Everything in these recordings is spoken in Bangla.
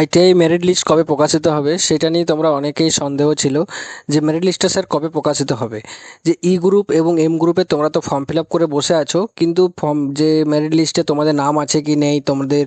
আইটিআই মেরিট লিস্ট কবে প্রকাশিত হবে সেটা নিয়ে তোমরা অনেকেই সন্দেহ ছিল যে মেরিট লিস্টটা স্যার কবে প্রকাশিত হবে। যে ই গ্রুপ এবং এম গ্রুপে তোমরা তো ফর্ম ফিল আপ করে বসে আছো, কিন্তু ফর্ম যে মেরিট লিস্টে তোমাদের নাম আছে কি নেই, তোমাদের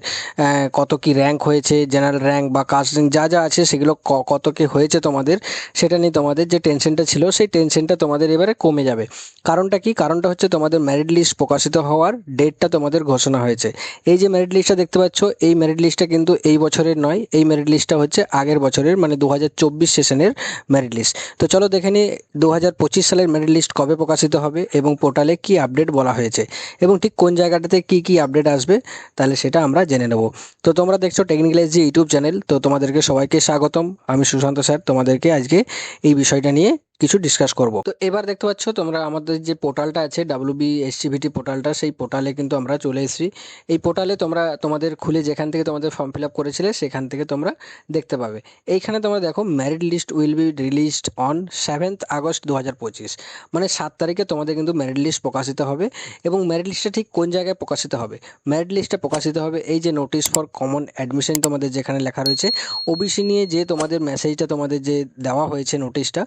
কত কি র্যাঙ্ক হয়েছে জেনারেল র্যাঙ্ক বা কাস্ট র্যাঙ্ক যা যা আছে সেগুলো কত কি হয়েছে তোমাদের, সেটা নিয়ে তোমাদের যে টেনশনটা ছিল সেই টেনশনটা তোমাদের এবারে কমে যাবে। কারণটা কি? কারণটা হচ্ছে তোমাদের মেরিট লিস্ট প্রকাশিত হওয়ার ডেটটা তোমাদের ঘোষণা হয়েছে। এই যে মেরিট লিস্টটা দেখতে পাচ্ছ, এই মেরিট লিস্টটা কিন্তু এই বছরের নয় এই মেরিট লিস্টটা হচ্ছে আগের বছরের মানে দু হাজার চব্বিশ সেশনের মেরিট লিস্ট তো চলো দেখে নিই দু হাজার পঁচিশ সালের মেরিট লিস্ট কবে প্রকাশিত হবে এবং পোর্টালে কি আপডেট বলা হয়েছে এবং ঠিক কোন জায়গাটাতে কি কি আপডেট আসবে, তাহলে সেটা আমরা জেনে নেব। তো তোমরা দেখছ টেকনিক্যাল জি ইউটিউব চ্যানেল তো তোমাদেরকে সবাইকে স্বাগতম। আমি সুশান্ত স্যার, তোমাদেরকে আজকে এই বিষয়টা নিয়ে কিছু ডিসকাস করব। তো এবার দেখতে পাচ্ছ তোমরা আমাদের যে পোর্টালটা আছে ডাব্লিউ বি এসসিভিটি পোর্টালটা, সেই পোর্টালে কিন্তু আমরা চলে এসেছি। এই পোর্টালে তোমরা তোমাদের খুলে যেখান থেকে তোমাদের ফর্ম ফিল আপ করেছিলে, সেখান থেকে তোমরা দেখতে পাবে। এইখানে তোমরা দেখো merit list will be released on seventh August দু হাজার পঁচিশ। মানে সাত তারিখে তোমাদের কিন্তু ম্যারিড লিস্ট প্রকাশিত হবে এবং ম্যারিড লিস্টটা ঠিক কোন জায়গায় প্রকাশিত হবে? ম্যারিড লিস্টটা প্রকাশিত হবে এই যে নোটিশ ফর কমন অ্যাডমিশন তোমাদের যেখানে লেখা রয়েছে ওবিসি নিয়ে যে তোমাদের মেসেজটা তোমাদের যে দেওয়া হয়েছে নোটিশটা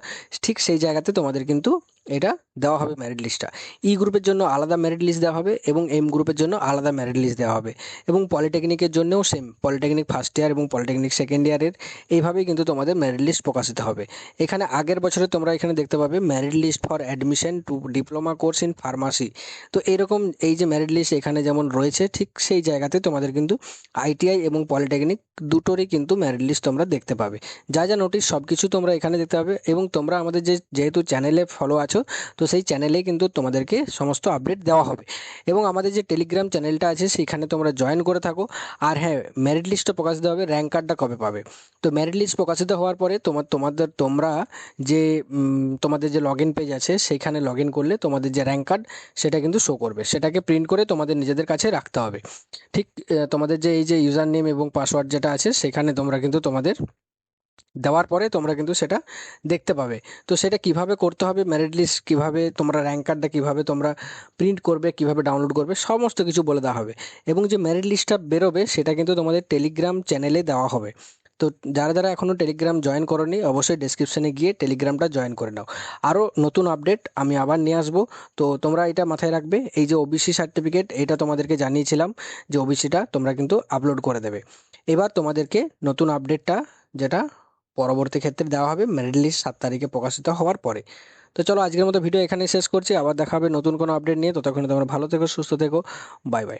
ঠিক সেই জায়গাতে তোমাদের কিন্তু এটা দেওয়া হবে মেরিট লিস্টটা ই গ্রুপের জন্য আলাদা মেরিট লিস্ট দেওয়া হবে এবং এম গ্রুপের জন্য আলাদা মেরিট লিস্ট দেওয়া হবে। এবং পলিটেকনিকের জন্যও সেম পলিটেকনিক ফার্স্ট ইয়ার এবং পলিটেকনিক সেকেন্ড ইয়ারের এইভাবেই কিন্তু তোমাদের মেরিট লিস্ট প্রকাশিত হবে। এখানে আগের বছরে তোমরা এখানে দেখতে পাবে merit list for admission to diploma course in pharmacy তো এইরকম এই যে মেরিট লিস্ট এখানে যেমন রয়েছে, ঠিক সেই জায়গাতে তোমাদের কিন্তু আইটিআই এবং পলিটেকনিক দুটোরই কিন্তু মেরিট লিস্ট তোমরা দেখতে পাবে। যা যা নোটিশ সব কিছু তোমরা এখানে দেখতে পাবে এবং তোমরা আমাদের যে যেহেতু চ্যানেলে ফলো আছো, তো সেই চ্যানেলে কিন্তু তোমাদেরকে সমস্ত আপডেট দেওয়া হবে। এবং আমাদের যে টেলিগ্রাম চ্যানেলটা আছে সেখানে তোমরা জয়েন করে থাকো। আর হ্যাঁ মেরিট লিস্টটা প্রকাশিত হবে র্যাঙ্ক কার্ডটা কবে পাবে? তো মেরিট লিস্ট প্রকাশিত হওয়ার পরে তোমার তোমাদের, তোমরা যে তোমাদের যে লগ ইন পেজ আছে, সেইখানে লগ ইন করলে তোমাদের যে র্যাঙ্ক কার্ড সেটা কিন্তু শো করবে। সেটাকে প্রিন্ট করে তোমাদের নিজেদের কাছে রাখতে হবে। ঠিক তোমাদের যে এই যে ইউজার নেম এবং পাসওয়ার্ড যেটা আছে সেখানে তোমরা কিন্তু তোমাদের দেওয়ার পরে তোমরা কিন্তু সেটা দেখতে পাবে। তো সেটা কীভাবে করতে হবে মেরিট লিস্ট কীভাবে, তোমরা র্যাঙ্ক কার্ডটা কীভাবে তোমরা প্রিন্ট করবে, কীভাবে ডাউনলোড করবে, সমস্ত কিছু বলে দেওয়া হবে। এবং যে মেরিট লিস্টটা বেরোবে, সেটা কিন্তু তোমাদের টেলিগ্রাম চ্যানেলে দেওয়া হবে। তো যারা যারা এখনও টেলিগ্রাম জয়েন করোনি, অবশ্যই ডেসক্রিপশনে গিয়ে টেলিগ্রামটা জয়েন করে নাও। আরও নতুন আপডেট আমি আবার নিয়ে আসব। তো তোমরা এটা মাথায় রাখবে, এই যে ওবিসি সার্টিফিকেট এটা তোমাদেরকে জানিয়েছিলাম যে ওবিসিটা তোমরা কিন্তু আপলোড করে দেবে। এবার তোমাদেরকে নতুন আপডেটটা যেটা পরবর্তী ক্ষেত্রে দেওয়া হবে মেরিট লিস্ট সাত তারিখে প্রকাশিত হওয়ার পরে। তো চলো আজকের মতো ভিডিও এখানেই শেষ করছি। আবার দেখা হবে নতুন কোনো আপডেট নিয়ে। ততক্ষণে তোমরা ভালো থেকো, সুস্থ থেকো। Bye bye.